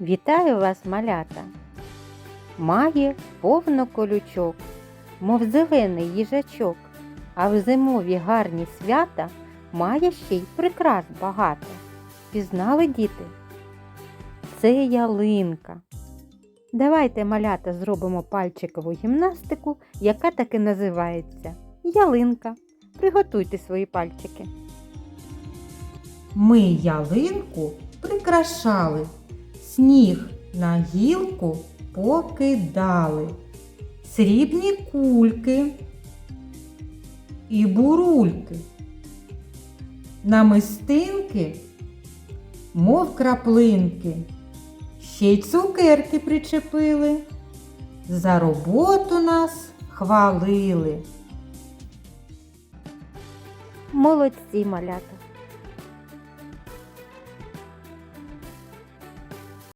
Вітаю вас, малята! Має повно колючок, мов зелений їжачок, а в зимові гарні свята має ще й прикрас багато. Пізнали діти? Це ялинка. Давайте, малята, зробимо пальчикову гімнастику, яка таки називається ялинка. Приготуйте свої пальчики. Ми ялинку прикрашали, сніг на гілку покидали, срібні кульки і бурульки, намистинки, мов краплинки, ще й цукерки причепили, за роботу нас хвалили. Молодці, малята!